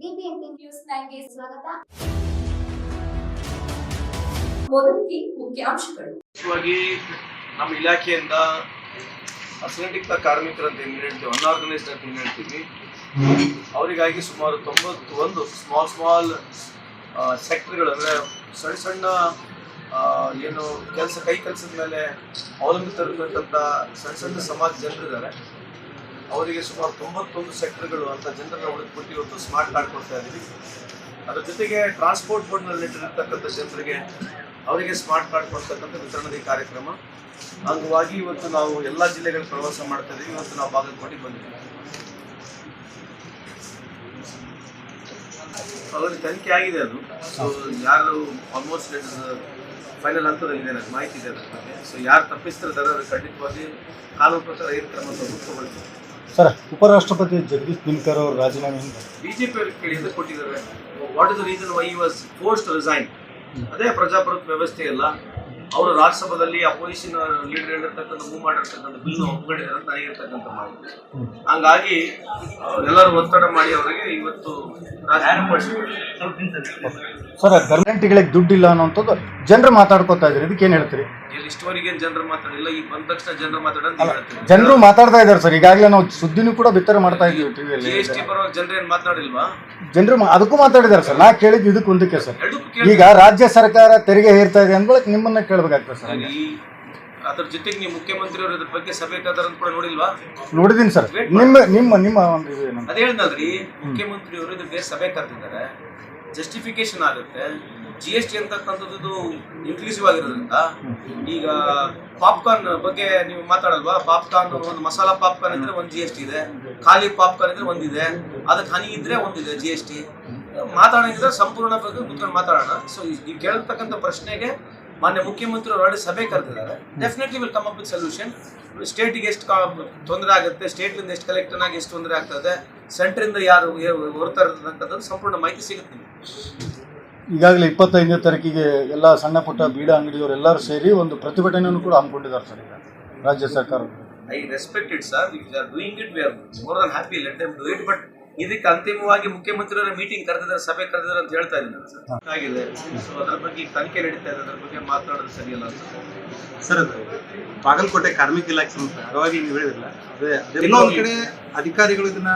News ಸ್ವಾಗತ. ಮೊದಲಿಗೆ ಮುಖ್ಯಾಂಶಗಳು. ಮುಖ್ಯವಾಗಿ ನಮ್ಮ ಇಲಾಖೆಯಿಂದ ಅಸಂಘಟಿತ ಕಾರ್ಮಿಕರಂತ ಏನು ಅನ್ಆರ್ಗನೈಸ್ಡ್ ಅಂತ ಅವರಿಗಾಗಿ ಸುಮಾರು ತೊಂಬತ್ತೊಂದು ಸ್ಮಾಲ್ ಸ್ಮಾಲ್ ಸೆಕ್ಟರ್ಗಳು ಅಂದರೆ ಸಣ್ಣ ಸಣ್ಣ ಏನು ಕೆಲಸ, ಕೈ ಕೆಲಸದ ಮೇಲೆ ಅವಲಂಬಿತರಿರ್ತಕ್ಕಂಥ ಸಣ್ಣ ಸಣ್ಣ ಸಮಾಜ ಜನರಿದ್ದಾರೆ. ಅವರಿಗೆ ಸುಮಾರು ತೊಂಬತ್ತೊಂದು ಸೆಕ್ಟರ್ಗಳು ಅಂತ ಜನರನ್ನ ಉಳಿದುಕೊಟ್ಟು ಇವತ್ತು ಸ್ಮಾರ್ಟ್ ಕಾರ್ಡ್ ಕೊಡ್ತಾ ಇದ್ದೀವಿ. ಅದ್ರ ಜೊತೆಗೆ ಟ್ರಾನ್ಸ್ಪೋರ್ಟ್ ಬೋರ್ಡ್ನಲ್ಲಿ ಇಟ್ಟಿರ್ತಕ್ಕಂಥ ಜನರಿಗೆ ಅವರಿಗೆ ಸ್ಮಾರ್ಟ್ ಕಾರ್ಡ್ ಕೊಡ್ತಕ್ಕಂಥ ವಿತರಣೆ ಕಾರ್ಯಕ್ರಮ. ಅಂಗವಾಗಿ ಇವತ್ತು ನಾವು ಎಲ್ಲ ಜಿಲ್ಲೆಗಳ ಪ್ರವಾಸ ಮಾಡ್ತಾ ಇದ್ದೀವಿ. ಇವತ್ತು ನಾವು ಬಾಗಲಕೋಟೆಗೆ ಬಂದಿದ್ದೀವಿ. ಅದರಲ್ಲಿ ತನಿಖೆ ಆಗಿದೆ ಅದು. ಸೊ ಯಾರು ಆಲ್ಮೋಸ್ಟ್ ಫೈನಲ್ ಹಂತದಲ್ಲಿದೆ ನನಗೆ ಮಾಹಿತಿ ಇದೆ ಅದರ ಬಗ್ಗೆ. ಸೊ ಯಾರು ತಪ್ಪಿಸ್ತಿರ್ತಾರೆ ಅದರ ಖಂಡಿತವಾಗಿ ಕಾನೂನು ಪ್ರಕಾರ ಏನು ಕ್ರಮ ತಗೊಳ್ತೀವಿ ಸರ್ ಉಪರಾಷ್ಟ್ರಪತಿ ಜಗದೀಶ್ ಧನ್ಕರ್ ಅವರು ರಾಜೀನಾಮೆ ಬಿಜೆಪಿ ಕೇಳಿ ಎದಕ್ಕೆ ಕೊಟ್ಟಿದ್ದಾರೆ. What is the reason why was force to resign ಅದೇ ಪ್ರಜಾಪ್ರಭುತ್ವ ವ್ಯವಸ್ಥೆ ಅಲ್ಲ ಅವರು ರಾಜ್ಯಸಭೆಯಲ್ಲಿ ಅಪೋಸಿಷನ್ ಲೀಡರ್ ಹೇಳಿರ್ತಕ್ಕಂಥ ಮೂವ್ ಮಾಡಿರ್ತಕ್ಕಂಥ ಬಿಲ್ ಒಪ್ಕೊಂಡಿದ್ದಾರೆ ಅಂತ ನನಗಿರ್ತಕ್ಕಂಥ ಮಾಹಿತಿ. ಹಂಗಾಗಿ ಎಲ್ಲರೂ ಒತ್ತಡ ಮಾಡಿ ಅವರಿಗೆ ಇವತ್ತು ಸರ್ ಗರ್ಮೆಂಟ್ಗಳಿಗೆ ದುಡ್ಡಿಲ್ಲ ಅನ್ನೋಂಥದ್ದು ಜನರು ಮಾತಾಡ್ಕೊತಾ ಇದ್ದಾರೆ. ಇದಕ್ಕೆ ಏನು ಹೇಳ್ತೀರಿ? ಇಲ್ಲಿ ಇಷ್ಟವರೆಗೆ ಜನರು ಮಾತಾಡಿಲ್ಲ ಈಗ ಬಂದ ತಕ್ಷಣ ಜನರು ಮಾತಾಡೋದು ಜನರು ಮಾತಾಡ್ತಾ ಇದ್ದಾರೆ ಸರ್. ಈಗಾಗಲೇ ನಾವು ಸುದ್ದಿನೂ ಕೂಡ ಬಿತ್ತರ ಮಾಡ್ತಾ ಇದೀವಿ ಜಿ ಟಿವಿಯಲ್ಲಿ ಎಸ್ ಟಿ ಬರುವಾಗ ಜನರು ಏನು ಜನರು ಅದಕ್ಕೂ ಮಾತಾಡಿದ್ದಾರೆ ಸರ್. ನಾ ಕೇಳಿದ್ದು ಇದಕ್ಕೆ ಒಂದಕ್ಕೆ ಸರ್ ಈಗ ರಾಜ್ಯ ಸರ್ಕಾರ ತೆರಿಗೆ ಹೇರ್ತಾ ಇದೆ ಅಂದ್ಬಳಕ್ ನಿಮ್ಮನ್ನ ಕೇಳಬೇಕಾಗ್ತದೆ ಸರ್ ಈ ಅದ್ರ ಜೊತೆಗೆ ನೀವು ಮುಖ್ಯಮಂತ್ರಿಯವರು ಇದ್ರ ಬಗ್ಗೆ ಸಭೆ ಅಂತ ಕೂಡ ನೋಡಿಲ್ವಾ? ನೋಡಿದ್ದೀನಿ ಸರ್. ನಿಮ್ಮ ನಿಮ್ಮ ನಿಮ್ಮ ಒಂದು ಇದು ಏನಂತ. ಅದೇ ಮುಖ್ಯಮಂತ್ರಿಯವರು ಇದಕ್ಕೆ ಸಭೆ ಕರೆದಿದ್ದಾರೆ. ಜಸ್ಟಿಫಿಕೇಶನ್ ಆಗುತ್ತೆ. ಜಿ ಎಸ್ ಟಿ ಅಂತಕ್ಕಂಥದ್ದು ಇನ್ಕ್ಲೂಸಿವ್ ಆಗಿರೋದ್ರಿಂದ ಈಗ ಪಾಪ್ಕಾರ್ನ್ ಬಗ್ಗೆ ನೀವು ಮಾತಾಡಲ್ವಾ? ಪಾಪ್ಕಾರ್ನ್ ಒಂದು ಮಸಾಲಾ ಪಾಪ್ಕಾರ್ನ್ ಇದ್ರೆ ಒಂದು ಜಿ ಎಸ್ ಟಿ ಇದೆ. ಖಾಲಿ ಪಾಪ್ಕಾರ್ನ್ ಇದ್ರೆ ಒಂದಿದೆ. ಅದಕ್ಕೆ ಹನಿ ಇದ್ರೆ ಒಂದಿದೆ ಜಿ ಎಸ್ ಟಿ ಮಾತಾಡೋಂಗಿದ್ರೆ ಸಂಪೂರ್ಣ ಬಗ್ಗೆ ಕುತ್ಕೊಂಡು ಮಾತಾಡೋಣ. ಸೊ ನೀವು ಕೇಳ್ತಕ್ಕಂಥ ಪ್ರಶ್ನೆಗೆ ಮಾನ್ಯ ಮುಖ್ಯಮಂತ್ರಿ ಆಲ್ರೆಡಿ ಸಭೆ ಕರೆದಿದ್ದಾರೆ. Definitely will come up with solution ಸ್ಟೇಟಿಗೆ ಎಷ್ಟು ತೊಂದರೆ ಆಗುತ್ತೆ ಸ್ಟೇಟ್ಲಿಂದ ಎಷ್ಟು ಕಲೆಕ್ಟರ್ ಆಗಿ ಎಷ್ಟು ತೊಂದರೆ ಆಗ್ತದೆ ಸೆಂಟ್ರಿಂದ ಯಾರು ಹೊರ್ತಾ ಇರ್ತಕ್ಕಂಥದ್ದು ಸಂಪೂರ್ಣ ಮಾಹಿತಿ ಸಿಗುತ್ತೆ ನಿಮಗೆ. ಈಗಾಗಲೇ ಇಪ್ಪತ್ತೈದನೇ ತಾರೀಕಿಗೆ ಎಲ್ಲ ಸಣ್ಣ ಪುಟ್ಟ ಬೀಡ ಅಂಗಡಿಯವರು ಎಲ್ಲರೂ ಸೇರಿ ಒಂದು ಪ್ರತಿಭಟನೆಯನ್ನು ಕೂಡ ಹಮ್ಮಿಕೊಂಡಿದ್ದಾರೆ ಸರ್ ಈಗ ರಾಜ್ಯ ಸರ್ಕಾರ. I respect it sir if are doing it we are more than happy let them do it but ಇದಕ್ಕೆ ಅಂತಿಮವಾಗಿ ಮುಖ್ಯಮಂತ್ರಿಯವರ ಮೀಟಿಂಗ್ ಕರೆದಿದ್ದಾರೆ ಸಭೆ ಕರೆದಿದ್ದಾರೆ ಅಂತ ಹೇಳ್ತಾ ಇದ್ದೀನಿ ಸರ್. ಆಗಿದೆ ಸೊ ಅದರ ಬಗ್ಗೆ ತನಿಖೆ ನಡೀತಾ ಇದೆ ಅದ್ರ ಬಗ್ಗೆ ಮಾತನಾಡೋದು ಸರಿಯಲ್ಲ ಅನ್ಸುತ್ತೆ ಸರ್ ಅದು ಬಾಗಲಕೋಟೆ ಕಾರ್ಮಿಕ ಇಲಾಖೆ ಸಂಸ್ಥೆ ಅವಾಗಿ ನೀವು ಹೇಳಿದ್ರಲ್ಲ ಅದೇ ಎಲ್ಲೋ ಒಂದ್ ಕಡೆ ಅಧಿಕಾರಿಗಳು ಇದನ್ನ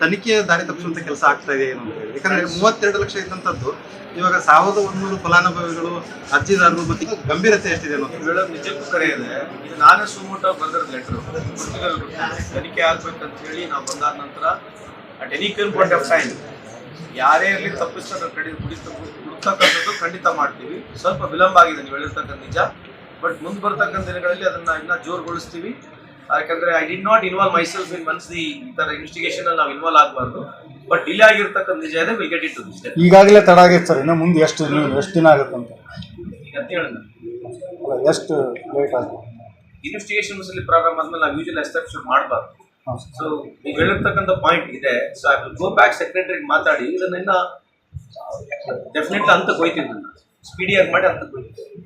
ತನಿಖೆಯ ದಾರಿ ತಪ್ಪಿಸುವಂತ ಕೆಲಸ ಆಗ್ತಾ ಇದೆ ಏನು ಅಂತ ಹೇಳಿ ಯಾಕಂದ್ರೆ ಮೂವತ್ತೆರಡು ಲಕ್ಷ ಇದ್ದಂಥದ್ದು ಇವಾಗ ಸಾವಿರದ ಒಂದೂರು ಫಲಾನುಭವಿಗಳು ಅರ್ಜಿದಾರರು ಮತ್ತೆ ಗಂಭೀರತೆ ಎಷ್ಟಿದೆ ಅನ್ನೋದು. ನಿಜಕ್ಕೂ ಕರೆ ಇದೆ ಇದು ನಾನೇ ಸುಮೋಟ ಬರೆದಿರೋದು ಲೆಟ್ರು ತನಿಖೆ ಆಗ್ಬೇಕಂತ ಹೇಳಿ ನಾವು ಬಂದಾದ ನಂತರ at any con point of time ಯಾರೇ ಇರಲಿ ತಪ್ಪಿಸ್ತಾರೆ ಕಡೆ ಹುಡುಕ್ತಕ್ಕಂಥದ್ದು ಖಂಡಿತ ಮಾಡ್ತೀವಿ. ಸ್ವಲ್ಪ ವಿಳಂಬ ಆಗಿದೆ ನೀವು ಹೇಳಿರ್ತಕ್ಕಂಥ ನಿಜ. ಬಟ್ ಮುಂದೆ ಬರ್ತಕ್ಕಂಥ ದಿನಗಳಲ್ಲಿ ಅದನ್ನ ಇನ್ನ ಜೋರುಗೊಳಿಸ್ತೀವಿ. ಯಾಕಂದ್ರೆ I did not involve myself in months the ಈ ತರ ಇನ್ವೆಸ್ಟಿಗೇಷನ್ ಅಲ್ಲಿ ನಾವು ಇನ್ವಾಲ್ವ್ ಆಗಬಾರ್ದು. ಬಟ್ ಡಿಲೇ ಆಗಿರ್ತಕ್ಕಂಥ ನಿಜ ಇದೆ will get it to this ಈಗಾಗಲೇ ತಡ ಆಗೈತೆ ಸರ್ ಇನ್ನು ಮುಂದೆ ಎಷ್ಟು ಎಷ್ಟು ದಿನ ಆಗುತ್ತೆ ಈಗ ಅಂತ ಅಲ್ಲ, ಎಷ್ಟು ಲೇಟ್ ಆಗುತ್ತೆ ಇನ್ವೆಸ್ಟಿಗೇಷನ್ಸ್ ಅಲ್ಲಿ ಪ್ರಾರಂಭ ಆದ್ಮೇಲೆ ನಾವು ಯೂಶಲ್ ಎಸ್ಟಾಬ್ಲಿಷ್ ಮಾಡಬಾರ್ದು. ಸೊ ನೀವು ಹೇಳಿರ್ತಕ್ಕಂಥ ಪಾಯಿಂಟ್ ಇದೆ. So I will go back ಸೆಕ್ರೆಟರಿಗೆ ಮಾತಾಡಿ. ಇದನ್ನ ಡೆಫಿನೆಟ್ಲಿ ಅಂತ ಹೋಯ್ತೀವಿ ಸ್ಪೀಡಿಯಾಗಿ ಮಾಡಿ ಅಂತ ಹೋಯ್ತೀವಿ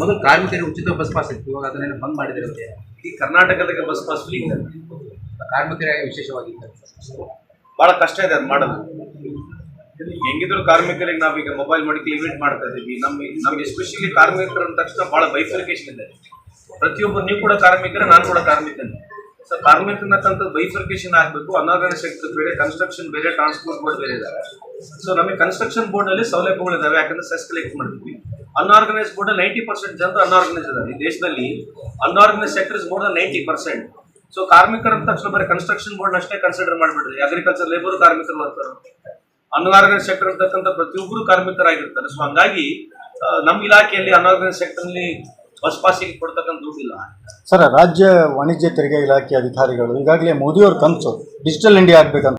ಮೊದಲು ಕಾರ್ಮಿಕರಿಗೆ ಉಚಿತ ಬಸ್ ಪಾಸ್ ಇತ್ತು. ಇವಾಗ ಅದನ್ನೆಲ್ಲ ಬಂದ್ ಮಾಡಿದ್ರೆ ಇಡೀ ಈ ಕರ್ನಾಟಕದಾಗ ಬಸ್ ಪಾಸ್ ಫ್ರೀ ಇದೆ. ಕಾರ್ಮಿಕರಿಗೆ ವಿಶೇಷವಾಗಿ ಭಾಳ ಕಷ್ಟ ಇದೆ ಅದು ಮಾಡೋದು ಹೆಂಗಿದ್ರು ಕಾರ್ಮಿಕರಿಗೆ ನಾವೀಗ ಮೊಬೈಲ್ ಮಾಡಿ ಲಿಮಿಟ್ ಮಾಡ್ತಾ ಇದ್ದೀವಿ. ನಮ್ಮ ನಮ್ಗೆ ಎಸ್ಪೆಷಲಿ ಕಾರ್ಮಿಕರು ಅಂದ ತಕ್ಷಣ ಭಾಳ ಬೈಫರ್ಕೇಶನ್ ಇದೆ. ಪ್ರತಿಯೊಬ್ಬರು ನೀವು ಕೂಡ ಕಾರ್ಮಿಕರೇ ನಾನು ಕೂಡ ಕಾರ್ಮಿಕನೇ. ಸೊ ಕಾರ್ಮಿಕನಕ್ಕಂತ ಬೈಫರ್ಕೇಶನ್ ಆಗಬೇಕು ಅನಾರ್ಗನೈಸ್ ಸೆಕ್ಟರ್ ಬೇರೆ ಕನ್ಸ್ಟ್ರಕ್ಷನ್ ಬೇರೆ ಟ್ರಾನ್ಸ್ಪೋರ್ಟ್ ಬೋರ್ಡ್ ಬೇರೆ ಇದ್ದಾರೆ ಸೊ ನಮಗೆ ಕನ್ಸ್ಟ್ರಕ್ಷನ್ ಬೋರ್ಡ್ ಅಲ್ಲಿ ಸೌಲಭ್ಯಗಳು ಇದಾವೆ, ಯಾಕಂದ್ರೆ ಸೆಸ್ ಕಲೆಕ್ಟ್ ಮಾಡಿದ್ವಿ ಅನ್ಆರ್ಗನೈಸ್ ಬೋರ್ಡ್ ನೈಂಟಿ ಪರ್ಸೆಂಟ್ ಜನರು ಅನ್ಆರ್ಗನೈಸ್ ಇದ್ದಾರೆ ಈ ದೇಶದಲ್ಲಿ unorganised sector is more than ninety percent so ಕಾರ್ಮಿಕರ ಅಂತ ತಕ್ಷಣ ಬರೀ ಕನ್ಸ್ಟ್ರಕ್ಷನ್ ಬೋರ್ಡ್ ಅಷ್ಟೇ ಕನ್ಸಿಡರ್ ಮಾಡ್ಬಿಡ್ರಿ ಅಗ್ರಿಕಲ್ಚರ್ ಲೇಬರ್ ಕಾರ್ಮಿಕರು ಬರ್ತಾರೆ ಅನ್ಆರ್ಗನೈಸ್ ಸೆಕ್ಟರ್ ಅಂತಕ್ಕಂಥ ಪ್ರತಿಯೊಬ್ಬರು ಕಾರ್ಮಿಕರಾಗಿರ್ತಾರೆ. ಸೊ ಹಂಗಾಗಿ ನಮ್ಮ ಇಲಾಖೆಯಲ್ಲಿ ಅನ್ಆರ್ಗನೈಸ್ ಸೆಕ್ಟರ್ನಲ್ಲಿ ಬಸ್ ಪಾಸಿಗೆ ಕೊಡ್ತಕ್ಕಂಥ ದುಡ್ಡಿಲ್ಲ ಸರ್, ರಾಜ್ಯ ವಾಣಿಜ್ಯ ತೆರಿಗೆ ಇಲಾಖೆ ಅಧಿಕಾರಿಗಳು ಈಗಾಗಲೇ ಮೋದಿಯವ್ರ ಕನಸು ಡಿಜಿಟಲ್ ಇಂಡಿಯಾ ಆಗ್ಬೇಕಂತ